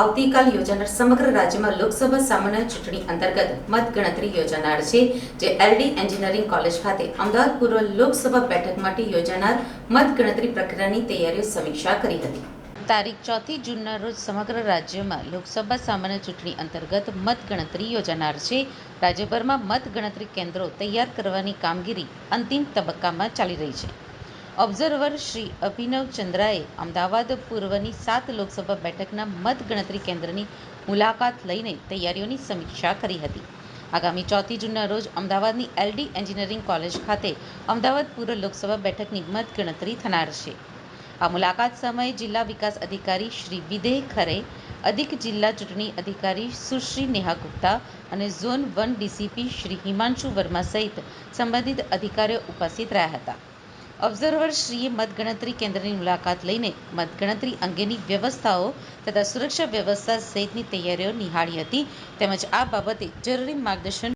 આવતીકાલ યોજાનાર સમગ્ર રાજ્યમાં લોકસભા સામાન્ય ચૂંટણી અંતર્ગત મતગણતરી યોજાનાર છે, જે એલડી એન્જિનિયરિંગ કોલેજ ખાતે અમદાવાદ પૂર્વ લોકસભા બેઠક માટે યોજાનાર મતગણતરી પ્રક્રિયાની તૈયારીઓ સમીક્ષા કરી હતી. તારીખ ચોથી જૂનના રોજ સમગ્ર રાજ્યમાં લોકસભા સામાન્ય ચૂંટણી અંતર્ગત મતગણતરી યોજાનાર છે. રાજ્યભરમાં મતગણતરી કેન્દ્રો તૈયાર કરવાની કામગીરી અંતિમ તબક્કામાં ચાલી રહી છે. ઓબ્ઝર્વર શ્રી અભિનવ ચંદ્રાએ અમદાવાદ પૂર્વની સાત લોકસભા બેઠકના મતગણતરી કેન્દ્રની મુલાકાત લઈને તૈયારીઓની સમીક્ષા કરી હતી. આગામી ચોથી જૂનના રોજ અમદાવાદની એલડી એન્જિનિયરિંગ કોલેજ ખાતે અમદાવાદ પૂર્વ લોકસભા બેઠકની મતગણતરી થનાર છે. આ મુલાકાત સમયે જિલ્લા વિકાસ અધિકારી શ્રી વિદેહ ખરે, અધિક જિલ્લા ચૂંટણી અધિકારી સુશ્રી નેહા ગુપ્તા અને zone one DCP Shri Himanshu Verma સહિત સંબંધિત અધિકારીઓ ઉપસ્થિત રહ્યા હતા. ઓબ્ઝર્વરશ્રીએ મતગણતરી કેન્દ્રની મુલાકાત લઈને મતગણતરી અંગેની વ્યવસ્થાઓ તથા સુરક્ષા વ્યવસ્થા સહિતની તૈયારીઓ નિહાળી હતી. તેમજ આ બાબતે જરૂરી માર્ગદર્શન